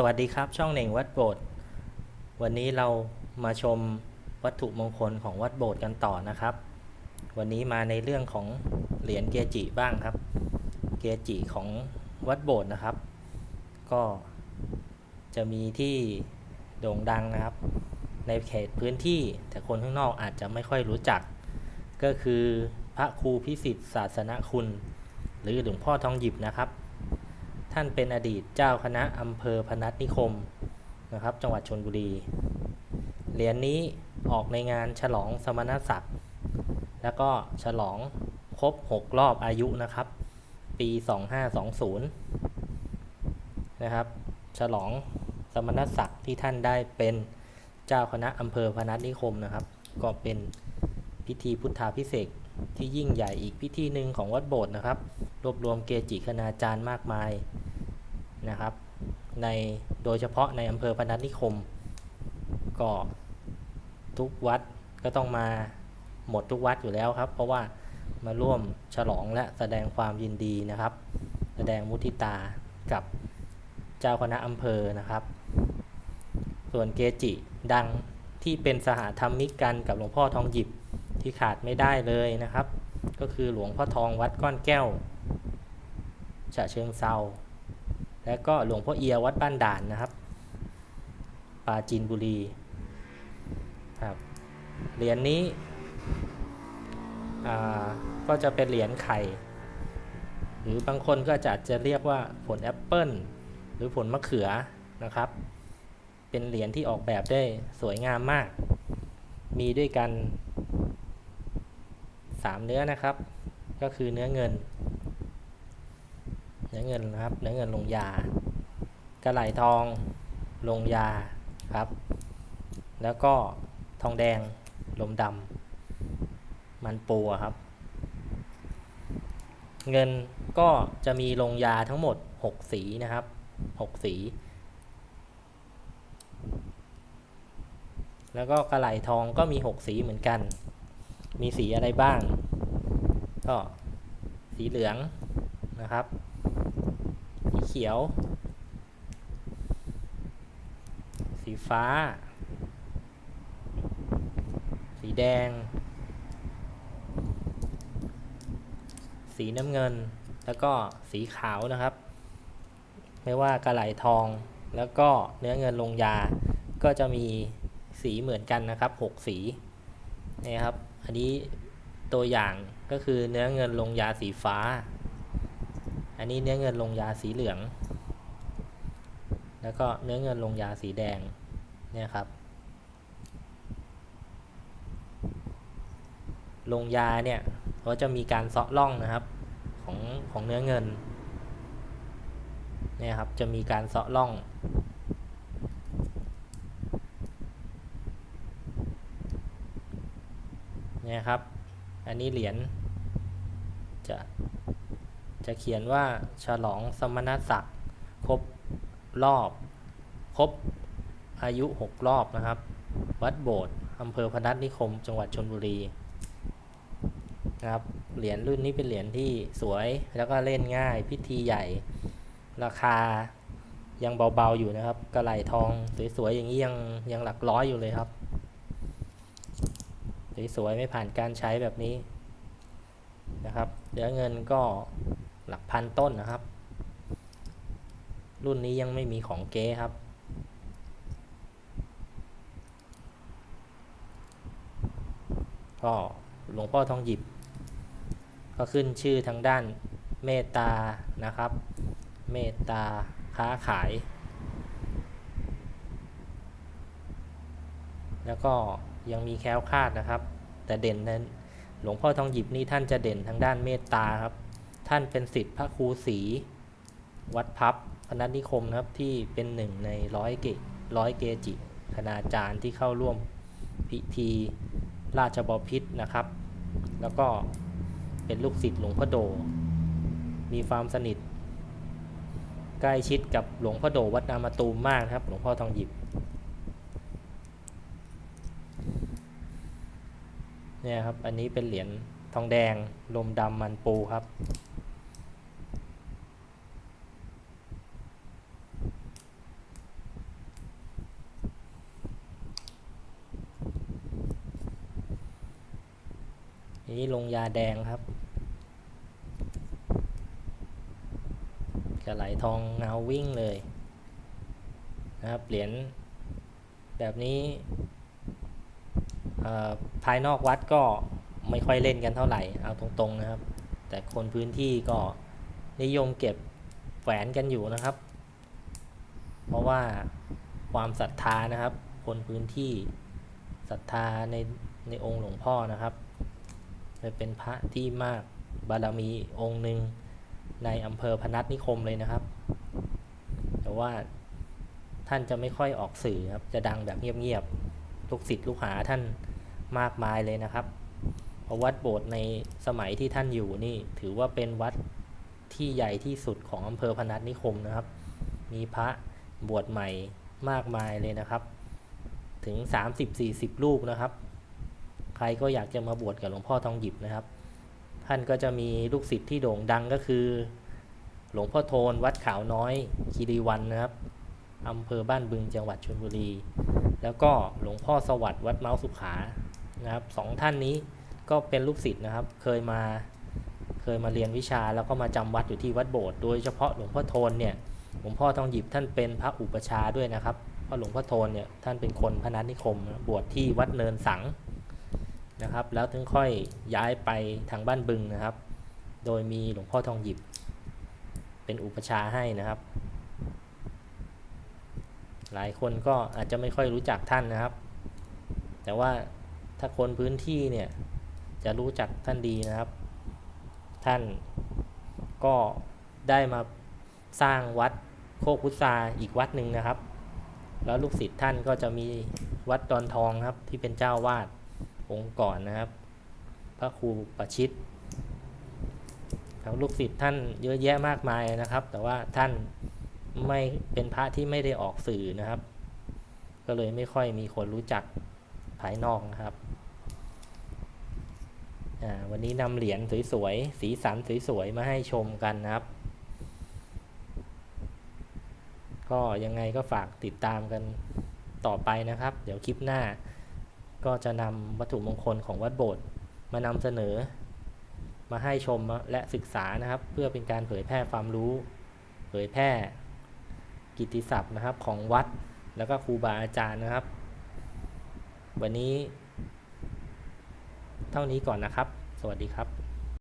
สวัสดีครับช่องเหน่งวัดโบสถ์วันนี้เรามาชมวัตถุมงคลของวัดโบสถ์กันต่อนะครับ วันนี้มาในเรื่องของเหรียญเกจิบ้างครับ เกจิของวัดโบสถ์นะครับ ก็จะมีที่โด่งดังนะครับ ในเขตพื้นที่แต่คนข้างนอกอาจจะไม่ค่อยรู้จัก ก็คือพระครูพิสิทธิ์ศาสนคุณ หรือหลวงพ่อทองหยิบนะครับ ท่านเป็นอดีตเจ้าคณะอำเภอพนัสนิคมนะครับ จังหวัดชนบุรี เหรียญนนี้ออกในงานฉลองสมณศักดิ์ แล้วก็ฉลองครบ 6 รอบอายุนะครับ ปี 2520 นะครับ ฉลองสมณศักดิ์ที่ท่านได้เป็นเจ้าคณะอำเภอพนัสนิคมนะครับ ก็เป็นพิธีพุทธาพิเศษที่ยิ่งใหญ่อีกพิธีหนึ่งของวัดโบสถ์นะครับ รวบรวมเกจิคณาจารย์มากมาย นะครับ ในโดยเฉพาะในอำเภอพนัสนิคม ก็ทุกวัดก็ต้องมาหมดทุกวัดอยู่แล้วครับ เพราะว่ามาร่วมฉลองและแสดงความยินดีนะครับ แสดงมุทิตากับเจ้าคณะอำเภอนะครับ ส่วนเกจิดังที่เป็นสหธรรมิกกันกับหลวงพ่อทองหยิบที่ขาดไม่ได้เลยนะครับ ก็คือหลวงพ่อทองวัดก้อนแก้วฉะเชิงเซา และก็หลวงพ่อเอียวัดบ้านด่านนะครับปาจีนบุรีครับเหรียญนนี้ก็จะเป็นเหรียญไข่ หรือบางคนก็จะอาจจะเรียกว่าผลแอปเปิลหรือผลมะเขือนะครับ เป็นเหรียญที่ออกแบบได้สวยงามมาก มีด้วยกัน 3 เนื้อนะครับ ก็คือเนื้อเงิน เนื้อเงินนะครับ เนื้อเงินลงยากระไหลทองลงยาครับ แล้วก็ทองแดงลมดำมันปูอะครับ เงินก็จะมีลงยาทั้งหมด 6 สีนะครับ 6 สี แล้วก็กระไหลทองก็มี 6 สีเหมือนกัน มีสีอะไรบ้าง ก็สีเหลืองนะครับ เขียว สีฟ้า สีแดง สีน้ำเงิน แล้วก็สีขาวนะครับ ไม่ว่ากระไหลทอง แล้วก็เนื้อเงินลงยา ก็จะมีสีเหมือนกันนะครับ 6 สีนี่ครับ อันนี้ตัวอย่างก็คือเนื้อเงินลงยาสีฟ้า อันนี้เนื้อเงินลงยาสีเหลือง แล้วก็เนื้อเงินลงยาสีแดง เนี่ยครับ ลงยาเนี่ยเขาจะมีการเซาะล่องนะครับของของเนื้อเงิน เนี่ยครับ จะมีการเซาะล่องเนี่ยครับ อันนี้เหรียญจะ จะเขียนว่าฉลองสมณศักดิ์ครบรอบครบอายุ 6 รอบนะครับ วัดโบสถ์อำเภอพนัสนิคม จังหวัดชนบุรีนะครับเหรียญรุ่นนี้เป็นเหรียญที่สวยแล้วก็เล่นง่ายพิธีใหญ่ ราคายังเบาๆอยู่นะครับ กระไหลทองสวยๆอย่างนี้ยังยังหลักร้อยอยู่เลยครับสวยๆไม่ผ่านการใช้แบบนี้นะครับเหลือเงินก็ หลักพันต้นนะครับ รุ่นนี้ยังไม่มีของเก๊ครับ ก็หลวงพ่อทองหยิบ ก็ขึ้นชื่อทางด้านเมตตานะครับ เมตตาค้าขาย แล้วก็ยังมีแคล้วคลาดนะครับ แต่เด่นนั้นหลวงพ่อทองหยิบนี่ท่านจะเด่นทางด้านเมตตาครับ ท่านเป็นศิษย์พระครูศรีวัดพับพนัสนิคมนะครับที่เป็นหนึ่งในร้อยเกร้อยเกจิคณาจารย์ที่เข้าร่วมพิธีราชบพิษนะครับ แล้วก็เป็นลูกศิษย์หลวงพ่อโด มีความสนิท ใกล้ชิดกับหลวงพ่อโดวัดนามาตูมมากนะครับ หลวงพ่อทองหยิบเนี่ยครับ อันนี้เป็นเหรียญทองแดงลมดำมันปูครับ นี้ลงยาแดงครับกระไหลทองเงาวิ่งเลยนะครับเหรียญแบบนี้ภายนอกวัดก็ไม่ค่อยเล่นกันเท่าไหร่เอาตรงๆนะครับ แต่คนพื้นที่ก็นิยมเก็บแหวนกันอยู่นะครับ เพราะว่าความศรัทธานะครับ คนพื้นที่ศรัทธาในในองค์หลวงพ่อนะครับ เลยเป็นพระที่มากบารมีองค์หนึ่งในอำเภอพนัสนิคมเลยนะครับ แต่ว่าท่านจะไม่ค่อยออกสื่อครับ จะดังแบบเงียบๆ ลูกศิษย์ลูกหาท่านมากมายเลยนะครับ เพราะวัดโบสถ์ในสมัยที่ท่านอยู่นี่ ถือว่าเป็นวัดที่ใหญ่ที่สุดของอำเภอพนัสนิคมนะครับ มีพระบวชใหม่มากมายเลยนะครับ ถึง 30-40 รูปนะครับ ใครก็อยากจะมาบวชกับหลวงพ่อทองหยิบนะครับ ท่านก็จะมีลูกศิษย์ที่โด่งดังก็คือ หลวงพ่อโทนวัดขาวน้อยคีรีวันนะครับอำเภอบ้านบึงจังหวัดชลบุรี แล้วก็หลวงพ่อสวัสดิ์วัดเมาส์สุขานะครับสองท่านนี้ก็เป็นลูกศิษย์นะครับ เคยมาเคยมาเรียนวิชาแล้วก็มาจำวัดอยู่ที่วัดโบสถ์โดยเฉพาะหลวงพ่อโทนเนี่ยหลวงพ่อทองหยิบท่านเป็นพระอุปชาด้วยนะครับเพราะหลวงพ่อโทนเนี่ยท่านเป็นคนพนัสนิคมบวชที่วัดเนินสัง นะครับ แล้วถึงค่อยย้ายไปทางบ้านบึงนะครับ โดยมีหลวงพ่อทองหยิบ เป็นอุปชาให้นะครับ หลายคนก็อาจจะไม่ค่อยรู้จักท่านนะครับ แต่ว่าถ้าคนพื้นที่เนี่ยจะรู้จักท่านดีนะครับ ท่านก็ได้มาสร้างวัดโคกพุทราอีกวัดหนึ่งนะครับ แล้วลูกศิษย์ท่านก็จะมีวัดดอนทองครับที่เป็นเจ้าวาด องค์ก่อนนะครับ พระครูประชิตครับลูกศิษย์ท่านเยอะแยะมากมายนะครับ แต่ว่าท่านไม่เป็นพระที่ไม่ได้ออกสื่อนะครับ ก็เลยไม่ค่อยมีคนรู้จักภายนอกนะครับวันนี้นำเหรียญสวยๆ สีสันสวยๆ มาให้ชมกันนะครับ ก็ยังไงก็ฝากติดตามกันต่อไปนะครับ เดี๋ยวคลิปหน้า ก็จะนำวัตถุมงคลของวัดโบสถ์มานำเสนอ มาให้ชมและศึกษานะครับ เพื่อเป็นการเผยแพร่ความรู้ เผยแพร่กิตติศัพท์นะครับของวัดแล้วก็ครูบาอาจารย์นะครับ วันนี้ เท่านี้ก่อนนะครับ สวัสดีครับ